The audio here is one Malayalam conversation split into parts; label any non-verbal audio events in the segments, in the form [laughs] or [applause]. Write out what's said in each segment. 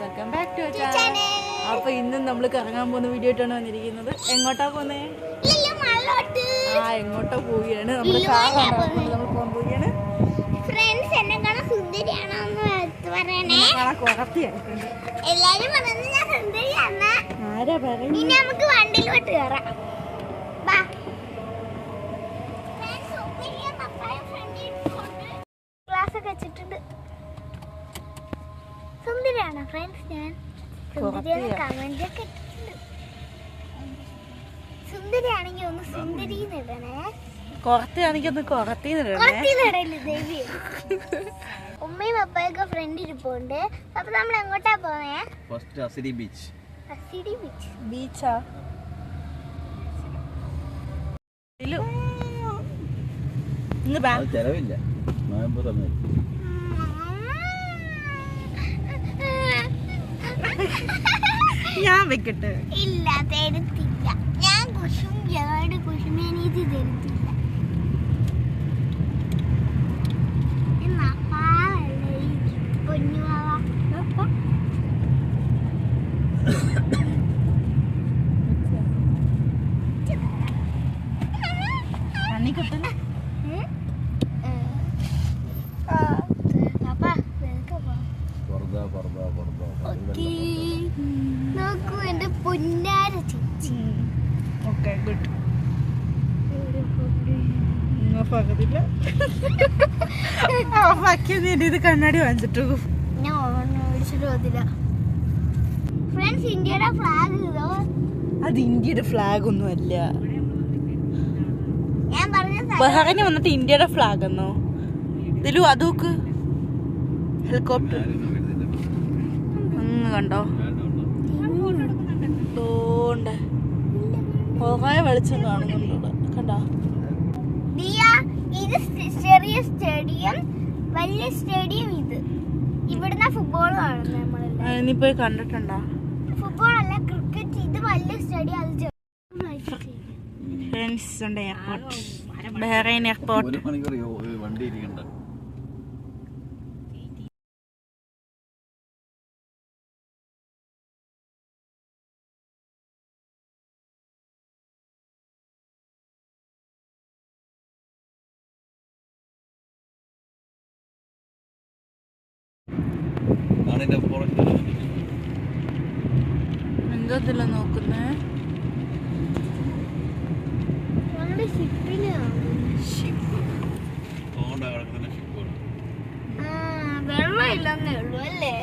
വെൽക്കം ബാക്ക് ടു ചാനൽ അപ്പൊ ഇന്നും നമ്മൾ കറങ്ങാൻ പോകുന്ന വീഡിയോ ആയിട്ടാണ് വന്നിരിക്കുന്നത്. എങ്ങോട്ടാ പോന്നേ? ആ എങ്ങോട്ടാ പോവുകയാണ്? നമ്മൾ പോകാൻ പോവുകയാണ്. ഫ്രണ്ട്സ് എന്നെ കാണാൻ സുന്ദരിയാണോ എന്ന് പറയണേ എല്ലാരും പറയുന്നത് ഞാൻ സുന്ദരിയാണ് ആരാ പറയുന്നത് ഇനി നമുക്ക് വണ്ടിയിലോട്ട് കയറാം ഇരിപ്പുണ്ട്. ഒക്കെ വെച്ചിട്ടുണ്ട്. സുന്ദരിയാണോ ഫ്രണ്ട്സ് ഞാൻ? സുന്ദരിയാണ് സുന്ദരിയാണെങ്കിൽ ഒന്ന് സുന്ദരി ഇടണേ. കുറത്തിയാണെങ്കിൽ ഒന്ന് കുറത്തിന്നിടണേ ഉമ്മയും അപ്പയൊക്കെ ഫ്രണ്ട് ഇരിപ്പുണ്ട്. അപ്പൊ നമ്മൾ എങ്ങോട്ടാ പോണേ? ഫസ്റ്റ് അസിഡി ബീച്ച് അസിഡി ബീച്ച് ബീച്ചാ ചെലവില്ല. നോയമ്പ് സമയത്ത് [laughs] ഞാൻ വെക്കട്ടെ. ഇല്ല തരത്തില്ല. ഞാൻ കുശും ജാട് കുശുമേനീതി തരത്തില്ല. എന്നാ പാവല്ലേ ഈ പകുതില്ല ഓഫാക്കിയത് ഇത് കണ്ണാടി വാങ്ങിച്ചിട്ടു. ഞാൻ മേടിച്ചിട്ട് വന്നില്ല ഫ്രണ്ട്സ് ഇന്ത്യയുടെ ഫ്ലാഗ് അത് ഇന്ത്യയുടെ ഫ്ലാഗ് ഒന്നും അല്ല. സ്ഥലം- വന്നിട്ട് ഇന്ത്യയുടെ ഫ്ലാഗ് എന്നോ? ഇതിലും അതൊക്കെ ഹെലികോപ്റ്റർ അങ്ങ് കണ്ടോ? തോണ്ട് കുറേ വെളിച്ചം കാണുന്നുണ്ട്. കണ്ടോ? സ്റ്റേഡിയം വലിയ സ്റ്റേഡിയം ഇത്. ഇവിടുന്ന് ഫുട്ബോൾ കാണുന്നത് നമ്മളെല്ലാം നീ പോയി കണ്ടിട്ടുണ്ടോ? ഫുട്ബോൾ അല്ല ക്രിക്കറ്റ് ഇത് വലിയ സ്റ്റേഡിയം അത് ഫ്രണ്ട്സ് ഉണ്ട് എയർപോർട്ട് ബഹ്റൈൻ എയർപോർട്ട് വണ്ടി ഇരിക്കണ്ട. ആണ് എന്റെ ഫോറസ്റ്റ് എന്തോത്തില്ല നോക്കുന്നേ? ഷിപ്പ്. വെള്ളം ഇല്ലെന്നേ ഉള്ളൂ അല്ലേ?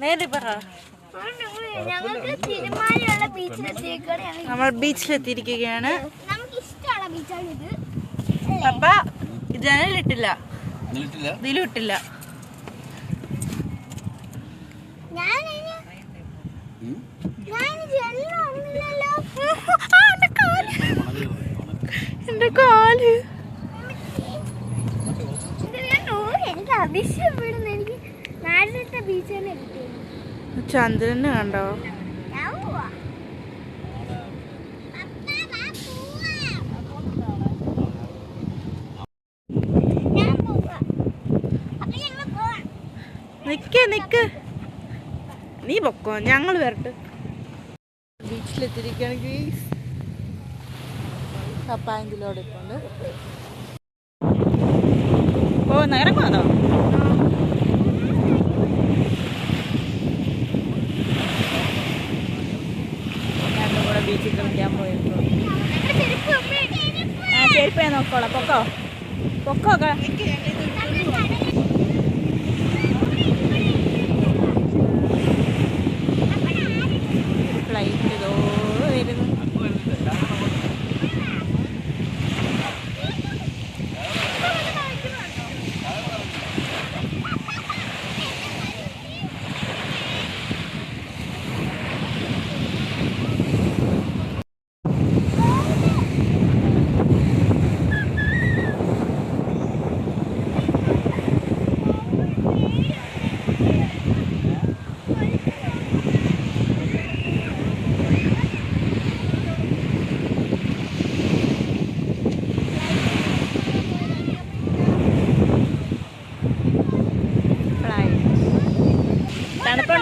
നേരെ പറ നമ്മൾ ബീച്ചിലെത്തിയിരിക്കുകയാണ് അപ്പ ജനലിട്ടില്ല ഇതിലിട്ടില്ല എന്റെ കാൽ എനിക്ക് അതിശയപ്പെടുന്നു എനിക്ക് നാട്ടിലത്തെ ബീച്ച് തന്നെ ചന്ദ്രന് കണ്ടോ നിക്ക നിക്ക്. നീ പൊക്കോ ഞങ്ങൾ വരട്ടെ. ബീച്ചിലെത്തിയിരിക്കുകയാണെങ്കിൽ കപ്പായങ്കിലോടെ ഇപ്പോണ്ട്. ഓ ഇറങ്ങുന്നോ ചെരുപ്പ് ഞാൻ നോക്കോളാം. പൊക്കോ? പൊക്കോ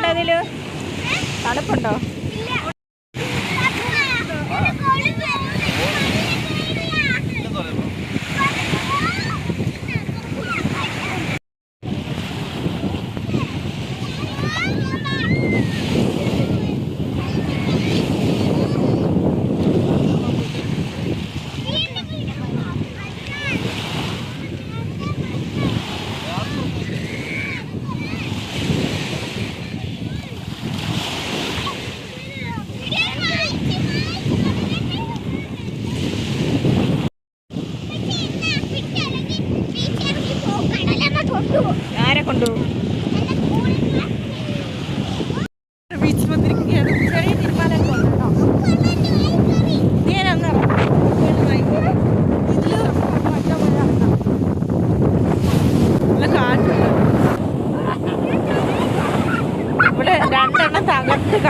തണുപ്പുണ്ടോ അതിൽ തണുപ്പുണ്ടോ?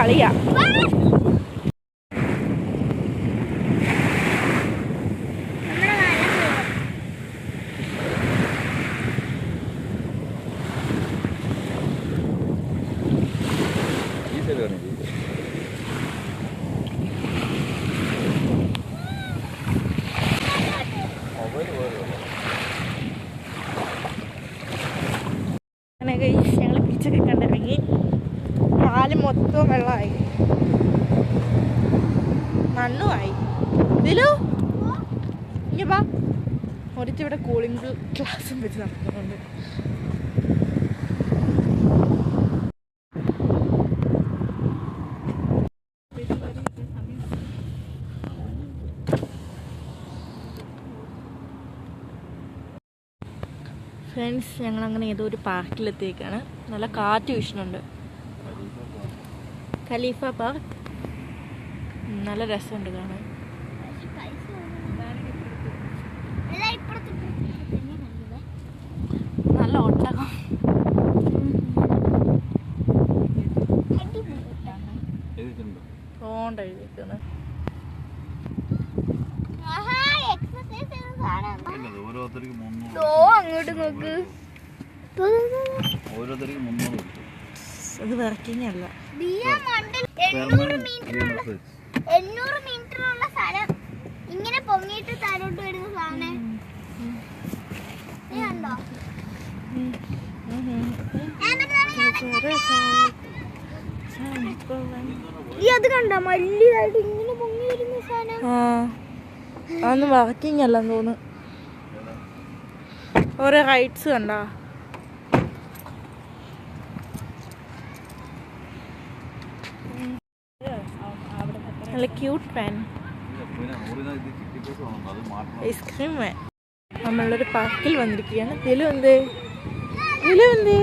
里呀、കാൽ മൊത്തം വെള്ളമായി മണ്ണുമായി ഇതിലു ഇങ്ങ വാ. ഇവിടെ കൂളിംഗ് ക്ലാസ്സും വെച്ച് നടക്കുന്നുണ്ട്. ഫ്രണ്ട്സ് ഞങ്ങളങ്ങനെ ഏതോ ഒരു പാർക്കിലെത്തിയേക്കാണ് നല്ല കാറ്റ് വീശുന്നുണ്ട്. Khalifa park. നല്ല രസമുണ്ട് കാണാൻ. നല്ല ഒട്ടകം. സാധനം ഇല്ലത് ഓരോരുത്തർക്ക് മുന്നൂറ് ദോ അങ്ങോട്ട് നോക്ക്. ഓരോരുത്തർക്ക് മുന്നൂറ് അത് വർക്കിംഗ് അല്ല എണ്ണൂറ് മീറ്റർ ഉള്ള സ്ഥലം. ഇങ്ങനെ പൊങ്ങിയിട്ട് താഴോട്ട് വരുന്ന സാധനം. നീ കണ്ടോ? ഈ അത് ഇങ്ങനെ പൊങ്ങി വരുന്ന സാധനം. ആ. അതൊന്നും വർക്കിംഗ് അല്ലെന്ന് തോന്നുന്നു. ഓരോ റൈറ്റ്സ് കണ്ടാ? നല്ല ക്യൂട്ട് പാൻ ഐസ്ക്രീം വേ. നമ്മളൊരു പാർക്കിൽ വന്നിരിക്കുകയാണ്. ദിലു എന്ത്? ദിലു എന്ത്?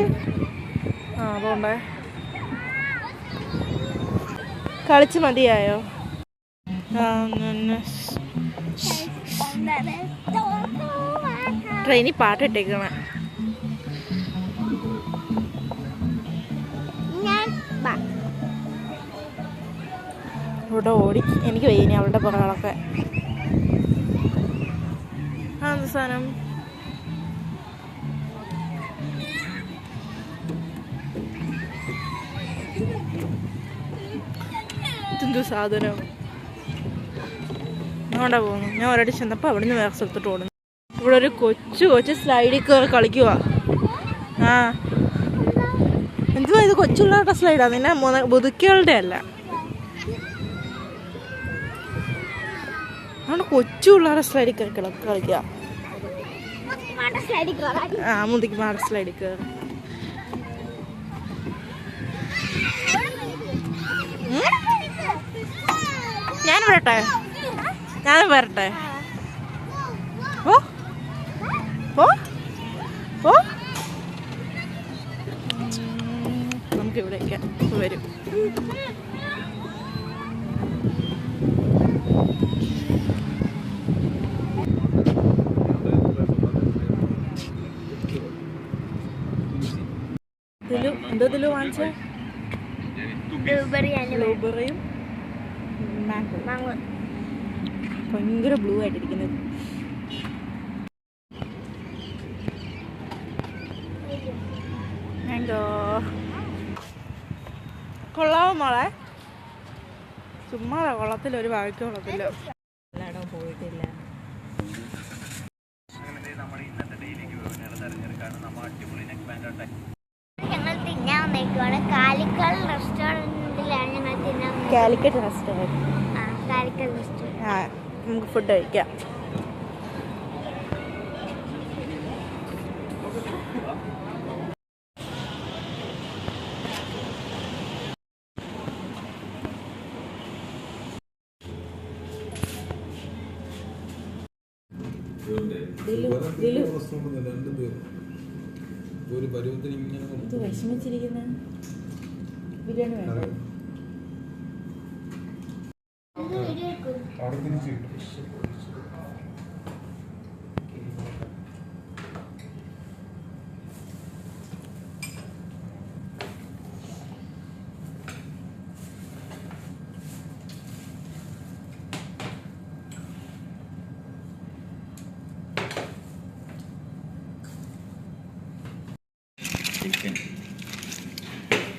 ആ അതുകൊണ്ടേ കളിച്ച് മതിയായോ? ട്രെയിനിൽ പാട്ടിട്ടേക്കണേ ഇവിടെ ഓടി എനിക്ക് വയ്യ അവളുടെ പുറകളൊക്കെ ആ എന്ത് സാധനം? സാധനം? അവിടെ പോകുന്നു. ഞാൻ ഒരടി ചെന്നപ്പോൾ അവിടെ നിന്ന് വേറെ സ്ഥലത്തോട്ട് ഓടുന്നു. ഇവിടെ ഒരു കൊച്ചു കൊച്ചു സ്ലൈഡിൽ കയറി കളിക്കുക ആ. എന്തുവാ ഇത് കൊച്ചുള്ളവരുടെ സ്ലൈഡാ? നിന്നെ മുത- മുതുക്കികളുടെ അല്ല. ആണ് കൊച്ചു പിള്ളേരെ സ്ലൈഡിൽ കളിക്കണം കള- കളിക്കുക. ആ മുതിക്ക് മാറി സ്ലൈഡിൽ കയറി ഞാൻ വരട്ടെ? ഞാൻ വരട്ടെ? ഓ? ഓ? ഓ? നമുക്ക് ഇവിടേക്ക് വരും. ഇതിലു വാങ്ങിച്ച? ബ്ലൂബെറിയും മാംഗോ ഭയങ്കര ബ്ലൂ ആയിട്ടിരിക്കുന്നത്. മാംഗോ കൊള്ളാവോ മോളെ? ചുമ്മാ കൊള്ളത്തില്ല ഒരു വാഴയ്ക്ക് കൊള്ളത്തില്ല. കാലിക്കറ്റ് റെസ്റ്റോറന്റ് ആ നമുക്ക് ഫുഡ് കഴിക്കാം. ദിലു ദിലു. ഒരു പരുവത്തിന് ഇങ്ങനെ വിഷമിച്ചിരിക്കുന്ന. ബിരിയാണി 오늘 일일군. 지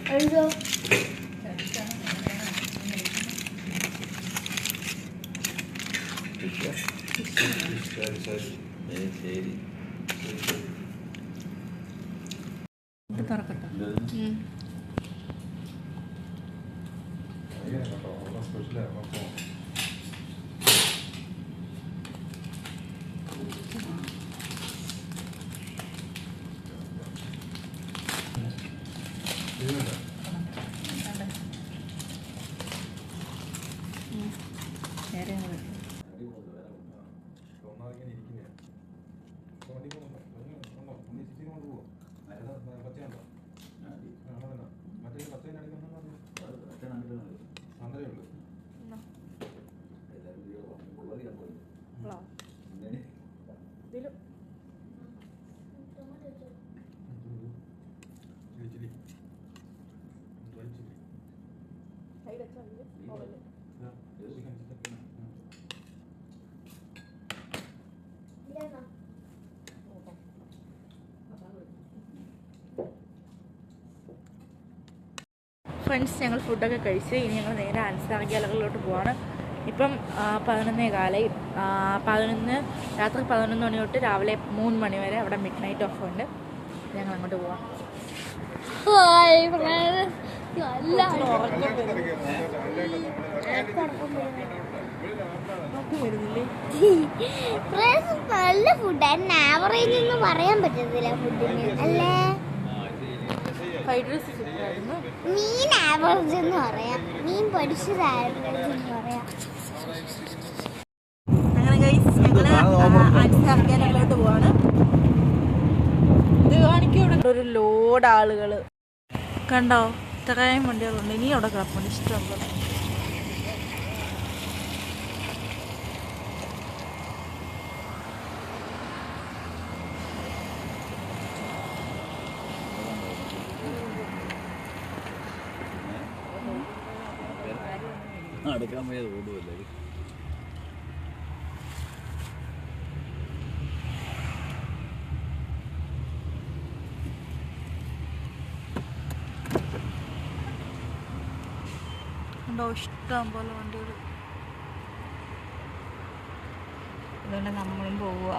알죠. അവിടെ സ്പെഷ്യലാണ് അപ്പോൾ ഇതിനുണ്ടോ? ഉം. ഫ്രണ്ട്സ് ഞങ്ങൾ ഫുഡൊക്കെ കഴിച്ച് ഇനി ഞങ്ങൾ നേരെ അൻസാർഗ്യാലകളിലോട്ട് പോവാണ്. ഇപ്പം പതിനൊന്നേ കാലായി ആ, പതിനൊന്ന് രാത്രി പതിനൊന്ന് മണി തൊട്ട് രാവിലെ മൂന്ന് മണി വരെ അവിടെ മിഡ് നൈറ്റ് ഓഫ് ഉണ്ട് ഞങ്ങൾ അങ്ങോട്ട് പോവാം നല്ല ഫുഡ് ആവറേജ് എന്ന് പറയാൻ പറ്റത്തില്ല ഫുഡിന് അല്ലേ? മീൻ ആവറേജ് എന്ന് പറയാം. മീൻ പൊടിച്ചത് ആവറേജ് എന്ന് പറയാം. അങ്ങനെ ഗൈസ് ഞങ്ങൾ അൻസാർഗ്യാലകളിലോട്ട് പോവാണ്. ഇത് കാണിക്കും ഇവിടെ. ഒരു ലോഡ് ആളുകൾ. കണ്ടോ? ഇത്രയും വണ്ടികളുണ്ട് ഇനി അവിടെ കിടപ്പുണ്ട്. ഇഷ്ടം പോലെ അടുക്കാൻ പോയത് ഓടുമല്ലേ കണ്ടോ ഇഷ്ടം പോലെ വണ്ടികൾ അതുകൊണ്ട് നമ്മളും പോവുക.